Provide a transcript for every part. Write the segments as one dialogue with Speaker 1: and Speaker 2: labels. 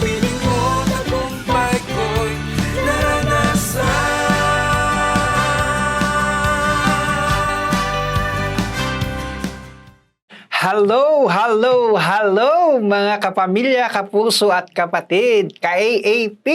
Speaker 1: piling ko tagumpay ko'y naranasan Hello! Hello, hello mga kapamilya, kapuso at kapatid, ka-AAP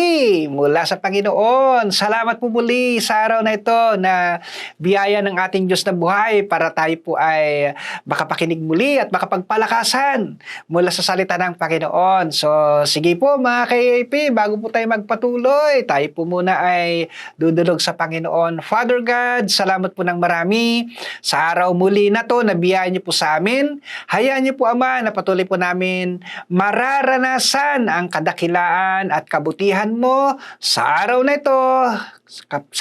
Speaker 1: mula sa Panginoon. Salamat po muli sa araw na ito na biyaya ng ating Diyos na buhay para tayo po ay makapakinig muli at makapagpalakasan mula sa salita ng Panginoon. So sige po mga ka-AAP, bago po tayo magpatuloy, tayo po muna ay dudulog sa Panginoon. Father God, salamat po ng marami sa araw muli na to na biyaya niyo po sa amin. Hayaan niyo po Ama na patuloy po namin mararanasan ang kadakilaan at kabutihan mo sa araw na ito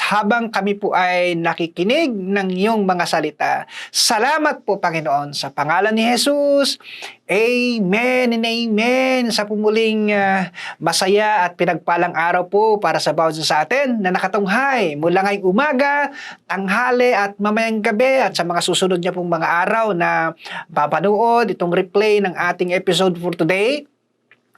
Speaker 1: habang kami po ay nakikinig ng iyong mga salita. Salamat po Panginoon sa pangalan ni Jesus. Amen and amen. Sa pumuling ah, masaya at pinagpalang araw po para sa bawat sa atin na nakatunghay mula ngayong umaga, tanghali at mamayang gabi at sa mga susunod niya pong mga araw na papanood itong replay ng ating episode for today.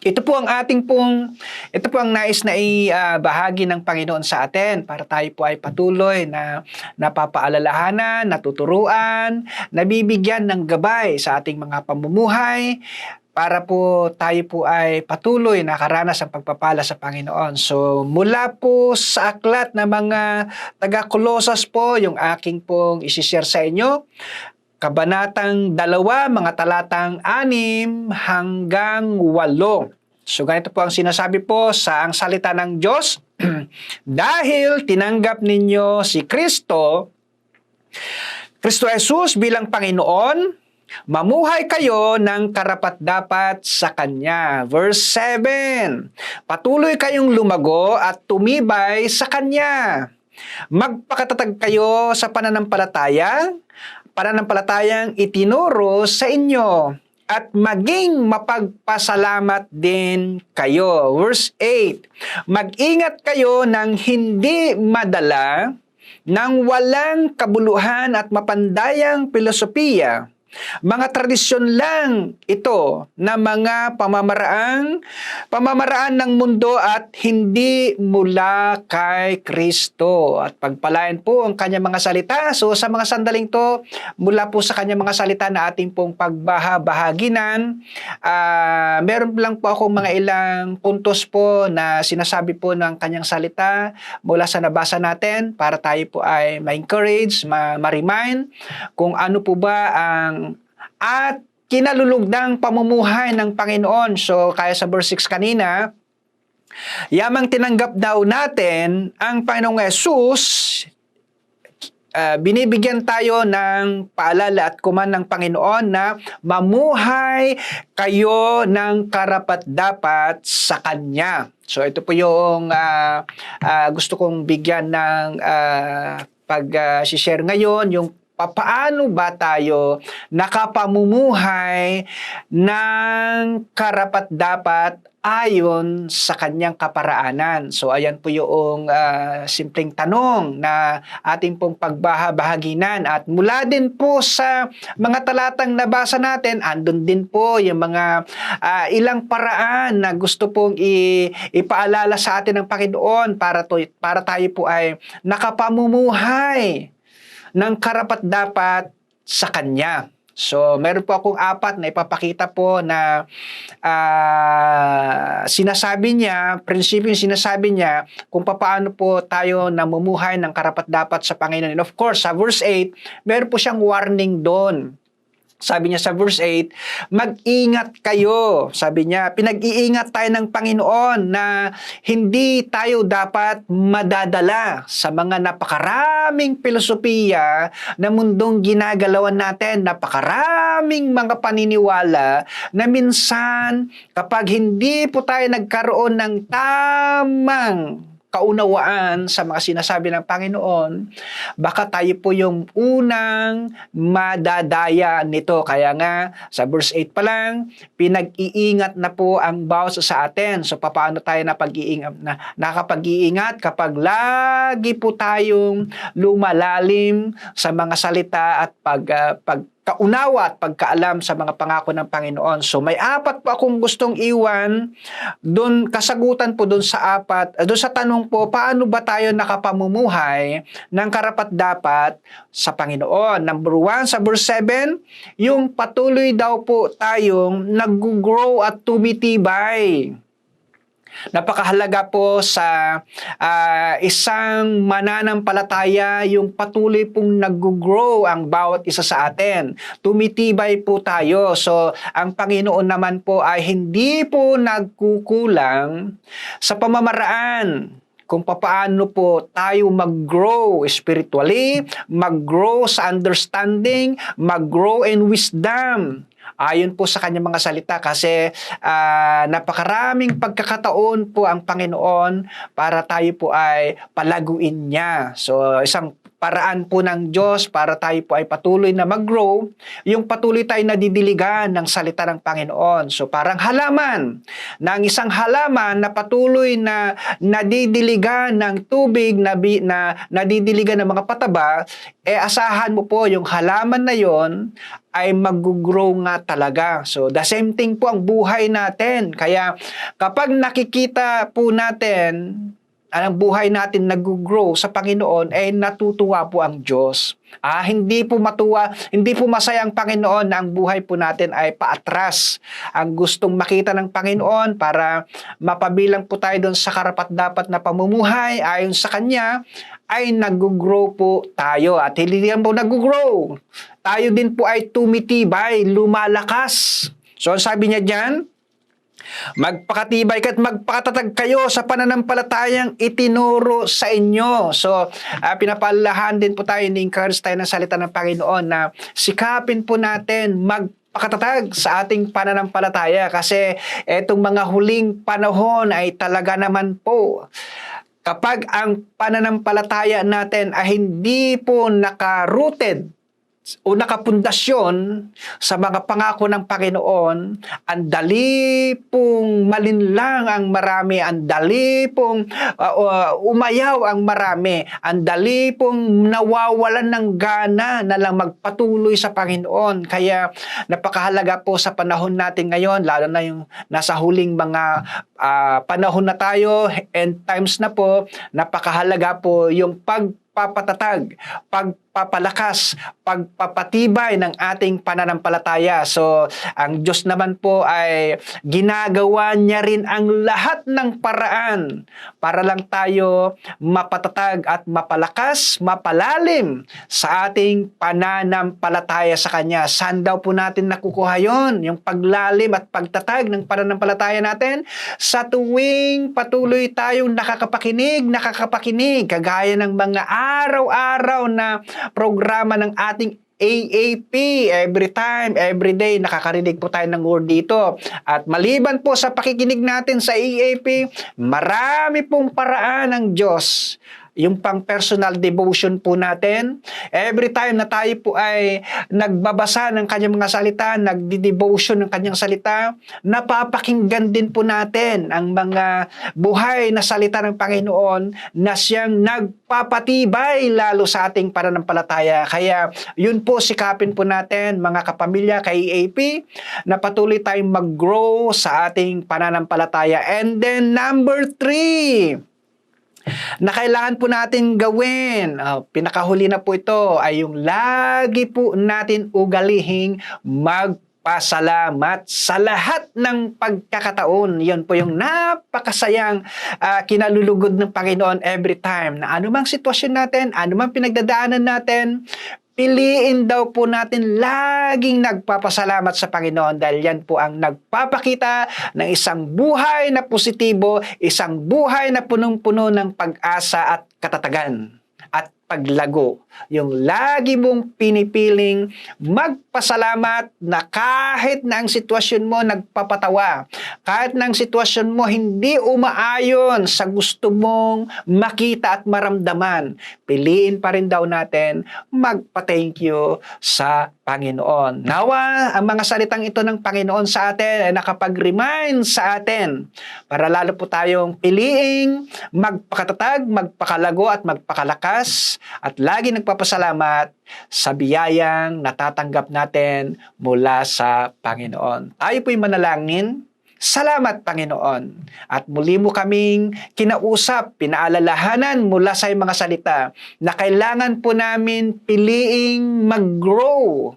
Speaker 1: Ito po ang ating pong, ito po ang nais na ibahagi ng Panginoon sa atin para tayo po ay patuloy na napapaalalahanan, natuturuan, nabibigyan ng gabay sa ating mga pamumuhay para po tayo po ay patuloy nakaranas ng pagpapala sa Panginoon. So mula po sa aklat ng mga taga-Kolosas po, yung aking pong isishare sa inyo, Kabanatang 2, mga talatang 6 hanggang 8. So ganito po ang sinasabi po sa ang salita ng Diyos. Dahil tinanggap ninyo si Kristo, Kristo Jesus bilang Panginoon, Mamuhay kayo ng karapat-dapat sa Kanya. Verse 7, Patuloy kayong lumago at tumibay sa Kanya. Magpakatatag kayo sa pananampalataya, pananampalatayang itinuro sa inyo at maging mapagpasalamat din kayo. Verse 8, Mag-ingat kayo ng hindi madala, ng walang kabuluhan at mapandayang filosofiya. Mga tradisyon lang ito na mga pamamaraang pamamaraan ng mundo at hindi mula kay Kristo. At pagpalain po ang kanyang mga salita. So sa mga sandaling to, mula po sa kanyang mga salita na ating pong pagbahabahaginan, ah meron lang po ako mga ilang puntos po na sinasabi po ng kanyang salita mula sa nabasa natin para tayo po ay ma-encourage, ma- ma-remind kung ano po ba ang at kinalulugdang pamumuhay ng Panginoon. So, kaya sa verse 6 kanina, yamang tinanggap daw natin ang Panginoong Yesus, uh, binibigyan tayo ng paalala at kuman ng Panginoon na mamuhay kayo ng karapat-dapat sa Kanya. So, ito po yung uh, uh, gusto kong bigyan ng uh, pag-share ngayon, yung papaano ba tayo nakapamumuhay ng karapat-dapat ayon sa kanyang kaparaanan. So ayan po yung uh, simpleng tanong na ating pong pagbahabahaginan at mula din po sa mga talatang nabasa natin, andun din po yung mga uh, ilang paraan na gusto pong i- ipaalala sa atin ng Panginoon para to para tayo po ay nakapamumuhay ng karapat-dapat sa Kanya. So, meron po akong apat na ipapakita po na uh, sinasabi niya, prinsipyo yung sinasabi niya kung paano po tayo namumuhay ng karapat-dapat sa Panginoon. And of course, sa verse 8, meron po siyang warning doon. Sabi niya sa verse 8, mag-ingat kayo. Sabi niya, pinag-iingat tayo ng Panginoon na hindi tayo dapat madadala sa mga napakaraming filosofiya na mundong ginagalawan natin, napakaraming mga paniniwala na minsan kapag hindi po tayo nagkaroon ng tamang kaunawaan sa mga sinasabi ng Panginoon, baka tayo po yung unang madadaya nito. Kaya nga, sa verse 8 pa lang, pinag-iingat na po ang bawat sa atin. So, paano tayo na pag-iingat, na, nakapag-iingat kapag lagi po tayong lumalalim sa mga salita at pag, uh, pag kaunawa at pagkaalam sa mga pangako ng Panginoon. So may apat po akong gustong iwan doon kasagutan po doon sa apat uh, doon sa tanong po paano ba tayo nakapamumuhay ng karapat dapat sa Panginoon. Number one, sa verse 7, yung patuloy daw po tayong nag-grow at tumitibay. Napakahalaga po sa ah, isang mananampalataya yung patuloy pong nag-grow ang bawat isa sa atin. Tumitibay po tayo. So, ang Panginoon naman po ay hindi po nagkukulang sa pamamaraan kung papaano po tayo mag-grow spiritually, mag-grow sa understanding, mag-grow in wisdom. Ayon po sa kanyang mga salita kasi ah, napakaraming pagkakataon po ang Panginoon para tayo po ay palaguin niya. So isang paraan po ng Diyos para tayo po ay patuloy na mag-grow, yung patuloy tayo nadidiligan ng salita ng Panginoon. So parang halaman, ang isang halaman na patuloy na nadidiligan ng tubig, na, na nadidiligan ng mga pataba, eh asahan mo po yung halaman na yon ay mag-grow nga talaga. So, the same thing po ang buhay natin. Kaya, kapag nakikita po natin ang buhay natin nag-grow sa Panginoon, eh natutuwa po ang Diyos. Ah, hindi po matuwa, hindi po masaya ang Panginoon na ang buhay po natin ay paatras. Ang gustong makita ng Panginoon para mapabilang po tayo doon sa karapat dapat na pamumuhay ayon sa Kanya, ay nag-grow po tayo. At hindi lang po nag-grow. Tayo din po ay tumitibay, lumalakas. So, sabi niya dyan, Magpakatibay ka at magpakatatag kayo sa pananampalatayang itinuro sa inyo. So, uh, pinapalahan din po tayo, ni-encourage tayo ng salita ng Panginoon na sikapin po natin mag pakatatag sa ating pananampalataya kasi etong mga huling panahon ay talaga naman po kapag ang pananampalataya natin ay hindi po naka-rooted o nakapundasyon sa mga pangako ng Panginoon, ang dali pong malinlang ang marami, ang dali pong uh, uh, umayaw ang marami, ang dali pong nawawalan ng gana na lang magpatuloy sa Panginoon. Kaya napakahalaga po sa panahon natin ngayon, lalo na yung nasa huling mga uh, panahon na tayo, end times na po, napakahalaga po yung pag pagpapatatag, pagpapalakas, pagpapatibay ng ating pananampalataya. So, ang Diyos naman po ay ginagawa niya rin ang lahat ng paraan para lang tayo mapatatag at mapalakas, mapalalim sa ating pananampalataya sa Kanya. Saan daw po natin nakukuha yon? Yung paglalim at pagtatag ng pananampalataya natin sa tuwing patuloy tayong nakakapakinig, nakakapakinig, kagaya ng mga araw-araw na programa ng ating AAP, every time, every day, nakakarinig po tayo ng word dito. At maliban po sa pakikinig natin sa AAP, marami pong paraan ng Diyos yung pang personal devotion po natin. Every time na tayo po ay nagbabasa ng kanyang mga salita, nagdi-devotion ng kanyang salita, napapakinggan din po natin ang mga buhay na salita ng Panginoon na siyang nagpapatibay lalo sa ating pananampalataya. Kaya yun po sikapin po natin mga kapamilya kay AP na patuloy tayong mag-grow sa ating pananampalataya. And then number three, na kailangan po natin gawin. Uh, pinakahuli na po ito ay yung lagi po natin ugalihing mag pasalamat sa lahat ng pagkakataon. Yan po yung napakasayang uh, kinalulugod ng Panginoon every time na anumang sitwasyon natin, anumang pinagdadaanan natin, piliin daw po natin laging nagpapasalamat sa Panginoon dahil yan po ang nagpapakita ng isang buhay na positibo, isang buhay na punong-puno ng pag-asa at katatagan. At paglago. Yung lagi mong pinipiling magpasalamat na kahit na ang sitwasyon mo nagpapatawa, kahit na ang sitwasyon mo hindi umaayon sa gusto mong makita at maramdaman, piliin pa rin daw natin magpa-thank you sa Panginoon. Nawa, ang mga salitang ito ng Panginoon sa atin ay nakapag-remind sa atin para lalo po tayong piliing magpakatatag, magpakalago at magpakalakas at lagi nagpapasalamat sa biyayang natatanggap natin mula sa Panginoon. Tayo po'y manalangin. Salamat, Panginoon. At muli mo kaming kinausap, pinaalalahanan mula sa mga salita na kailangan po namin piliing mag-grow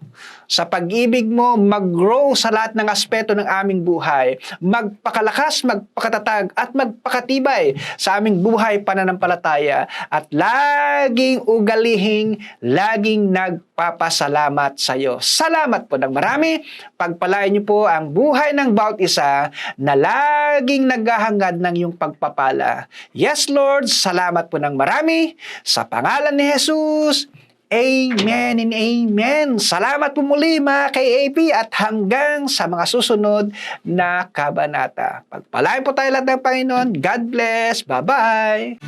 Speaker 1: sa pag-ibig mo, mag-grow sa lahat ng aspeto ng aming buhay, magpakalakas, magpakatatag, at magpakatibay sa aming buhay pananampalataya, at laging ugalihing, laging nagpapasalamat sa iyo. Salamat po ng marami. Pagpalain niyo po ang buhay ng bawat isa na laging naghahangad ng iyong pagpapala. Yes, Lord, salamat po ng marami. Sa pangalan ni Jesus, Amen and amen. Salamat po muli mga KAP at hanggang sa mga susunod na kabanata. Pagpalain po tayo lahat ng Panginoon. God bless. Bye-bye.